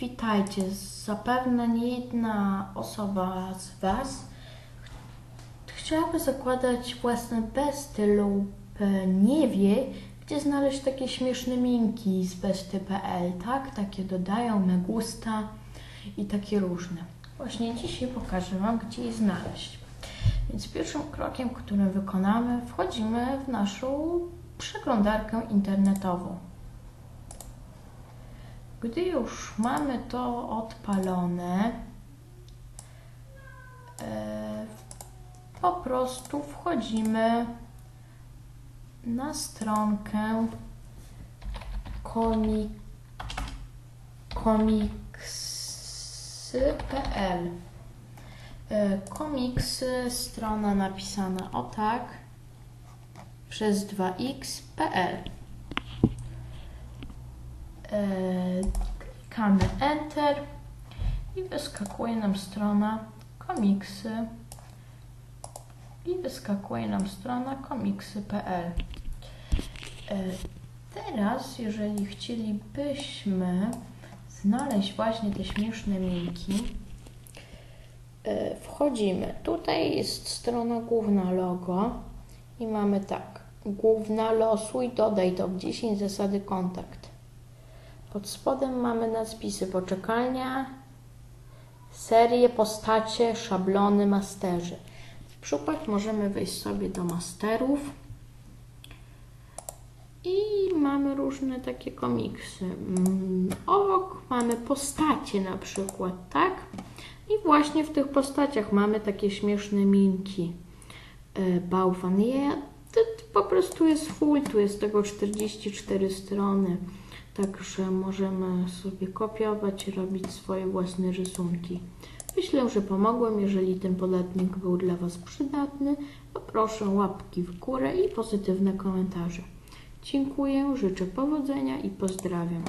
Witajcie. Zapewne nie jedna osoba z Was chciałaby zakładać własne besty lub e, nie wie, gdzie znaleźć takie śmieszne minki z besty.pl, tak? Takie dodają me gusta i takie różne. Właśnie dzisiaj pokażę Wam, gdzie je znaleźć. Więc pierwszym krokiem, który wykonamy, wchodzimy w naszą przeglądarkę internetową. Gdy już mamy to odpalone, e, po prostu wchodzimy na stronkę komik, komiksy.pl. E, Komiksy, strona napisana o tak przez 2x.pl. E, Klikamy Enter i wyskakuje nam strona komiksy i wyskakuje nam strona komiksy.pl. E, Teraz, jeżeli chcielibyśmy znaleźć właśnie te śmieszne minki, e, wchodzimy. Tutaj jest strona główna logo i mamy tak. Główna losuj, dodaj top 10 zasady kontakt. Pod spodem mamy nadpisy poczekalnia, serie, postacie, szablony, masterzy. W przykład możemy wejść sobie do masterów i mamy różne takie komiksy. Mm, Obok mamy postacie na przykład, tak? I właśnie w tych postaciach mamy takie śmieszne minki. E, Bałwan to po prostu jest full, tu jest tego 44 strony. Także możemy sobie kopiować robić swoje własne rysunki. Myślę, że pomogłem. Jeżeli ten podatnik był dla Was przydatny, poproszę łapki w górę i pozytywne komentarze. Dziękuję, życzę powodzenia i pozdrawiam.